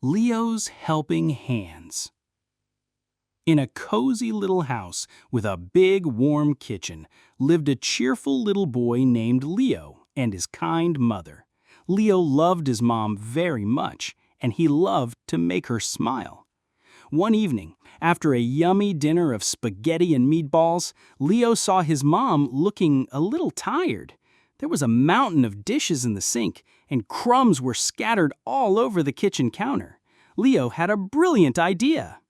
Leo's Helping Hands. In a cozy little house with a big warm kitchen lived a cheerful little boy named Leo and his kind mother. Leo loved his mom very much, and he loved to make her smile. One evening, after a yummy dinner of spaghetti and meatballs, Leo saw his mom looking a little tired. There was a mountain of dishes in the sink, and crumbs were scattered all over the kitchen counter. Leo had a brilliant idea.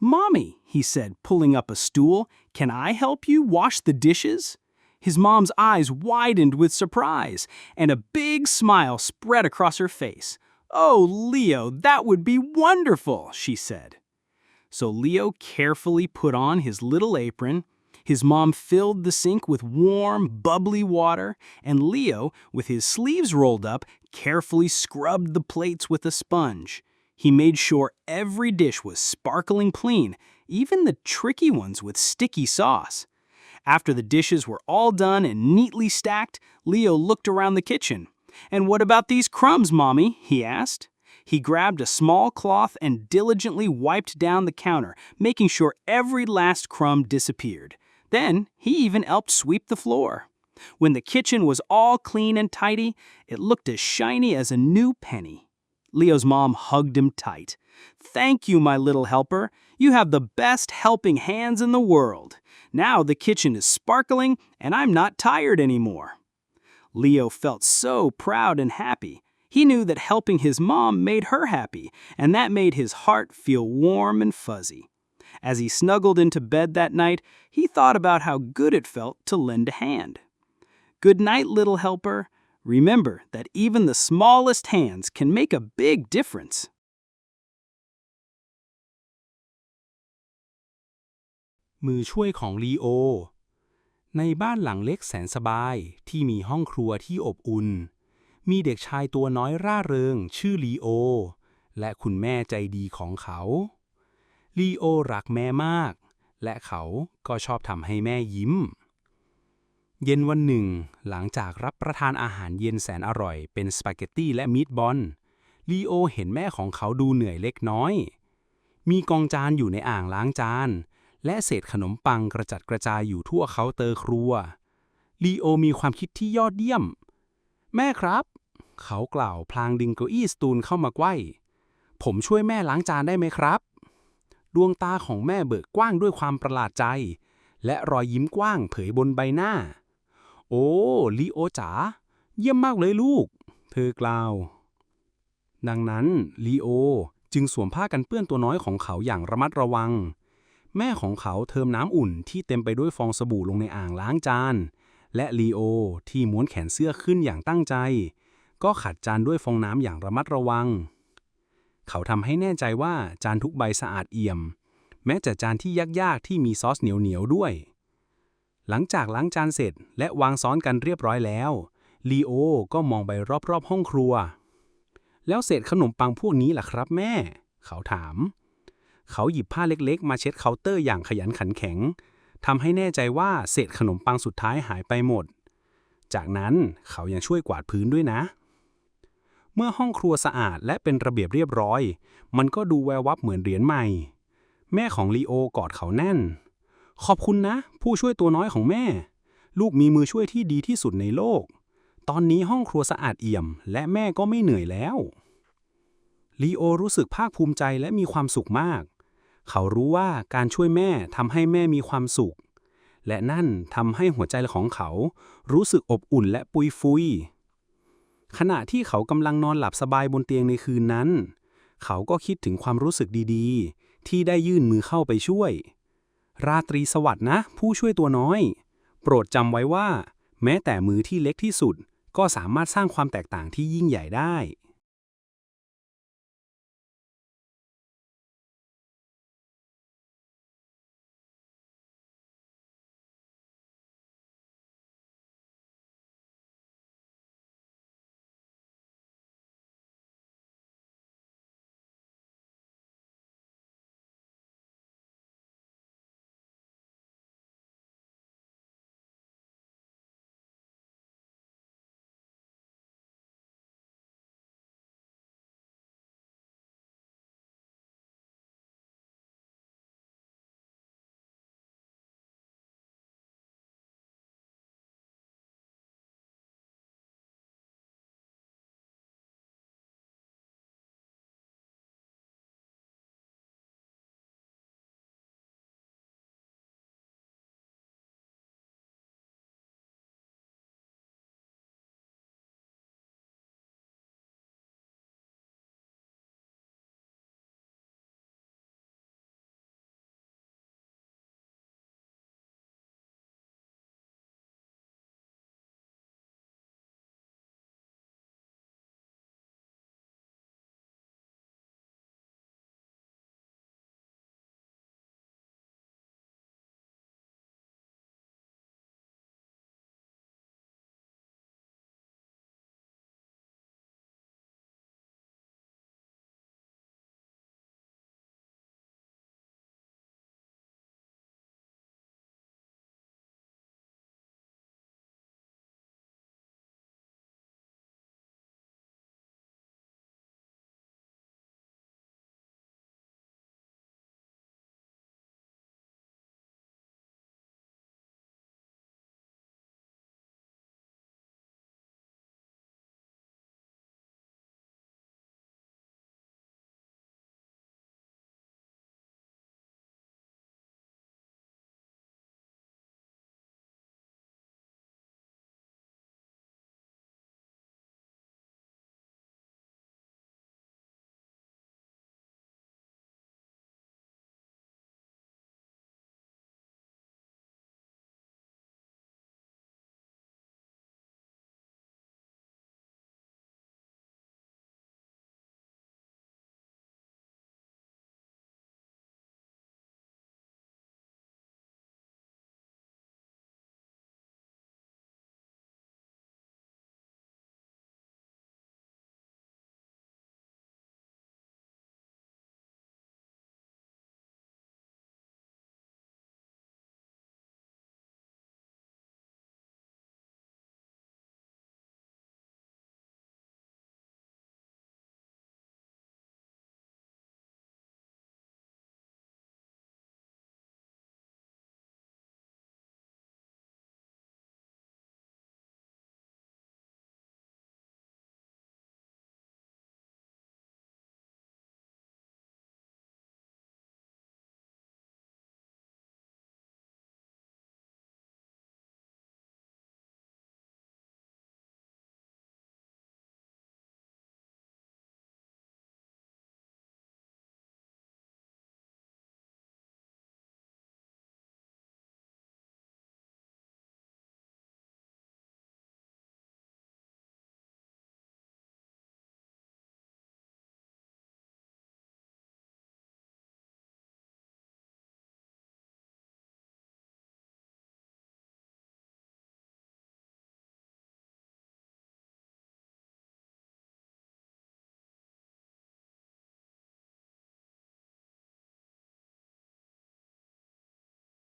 Mommy, he said, pulling up a stool, can I help you wash the dishes? His mom's eyes widened with surprise, and a big smile spread across her face. Oh, Leo, that would be wonderful, she said. So Leo carefully put on his little apron. His mom filled the sink with warm, bubbly water, and Leo, with his sleeves rolled up, carefully scrubbed the plates with a sponge. He made sure every dish was sparkling clean, even the tricky ones with sticky sauce. After the dishes were all done and neatly stacked, Leo looked around the kitchen. And what about these crumbs, Mommy? he asked. He grabbed a small cloth and diligently wiped down the counter, making sure every last crumb disappeared. Then he even helped sweep the floor. When the kitchen was all clean and tidy, it looked as shiny as a new penny. Leo's mom hugged him tight. Thank you, my little helper. You have the best helping hands in the world. Now the kitchen is sparkling and I'm not tired anymore. Leo felt so proud and happy. He knew that helping his mom made her happy, and that made his heart feel warm and fuzzy. As he snuggled into bed that night, he thought about how good it felt to lend a hand. Good night, little helper. Remember that even the smallest hands can make a big difference. มือช่วยของลีโอในบ้านหลังเล็กแสนสบายที่มีห้องครัวที่อบอุ่น มีเด็กชายตัวน้อยร่าเริงชื่อลีโอ และคุณแม่ใจดีของเขา ลีโอรักแม่มาก และเขาก็ชอบทำให้แม่ยิ้ม เย็นวันหนึ่ง หลังจากรับประทานอาหารเย็นแสนอร่อย เป็นสปาเกตตี้และมีทบอลลีโอเห็นแม่ของเขาดูเหนื่อยเล็กน้อย มีกองจานอยู่ในอ่างล้างจาน และเศษขนมปังกระจัดกระจายอยู่ทั่วเคาน์เตอร์ครัวลีโอมีความคิดที่ยอดเยี่ยม แม่ครับ เขากล่าวพลางดึงเก้าอี้สตูลเข้ามาใกล้ผมช่วยแม่ล้างจานได้ไหมครับ ดวงตาของแม่เบิกกว้างด้วยความประหลาดใจ และรอยยิ้มกว้างเผยบนใบหน้า โอ้ลีโอจ๋าเยี่ยมมากเลยลูก เธอกล่าว ดังนั้นลีโอจึงสวมผ้ากันเปื้อนตัวน้อยของเขาอย่างระมัดระวัง แม่ของเขาเติมน้ำอุ่นที่เต็มไปด้วยฟองสบู่ลงในอ่างล้างจาน และลีโอที่ม้วนแขนเสื้อขึ้นอย่างตั้งใจ ก็ขัดจานด้วยฟองน้ำอย่างระมัดระวัง เขาทำให้แน่ใจว่าจานทุกใบสะอาดเอี่ยม แม้แต่จานที่ยากๆที่มีซอสเหนียวๆด้วย หลังจากล้างจานเสร็จและวางซ้อนกันเรียบร้อยแล้ว ลีโอก็มองไปรอบๆห้องครัว แล้วเศษขนมปังพวกนี้ล่ะครับแม่ เขาถาม เขาหยิบผ้าเล็กๆ มาเช็ดเคาน์เตอร์อย่างขยันขันแข็งทำให้แน่ใจว่าเศษขนมปังสุดท้ายหายไปหมด จากนั้นเขายังช่วยกวาดพื้นด้วยนะ เมื่อห้องครัวสะอาดและเป็นระเบียบเรียบร้อย มันก็ดูแวววับเหมือนเหรียญใหม่ แม่ของลีโอกอดเขาแน่น ขอบคุณนะ ผู้ช่วยตัวน้อยของแม่ ลูกมีมือช่วยที่ดีที่สุดในโลก ตอนนี้ห้องครัวสะอาดเอี่ยม และแม่ก็ไม่เหนื่อยแล้วลีโอรู้สึกภาคภูมิใจและมีความสุขมาก เขารู้ว่าการช่วยแม่ทำให้แม่มีความสุข และนั่นทำให้หัวใจของเขา รู้สึกอบอุ่นและปุยฟุย ขณะที่เขากำลังนอนหลับสบายบนเตียงในคืนนั้น เขาก็คิดถึงความรู้สึกดีๆ ที่ได้ยื่นมือเข้าไปช่วย ราตรีสวัสดิ์นะ ผู้ช่วยตัวน้อย โปรดจำไว้ว่า แม้แต่มือที่เล็กที่สุด ก็สามารถสร้างความแตกต่างที่ยิ่งใหญ่ได้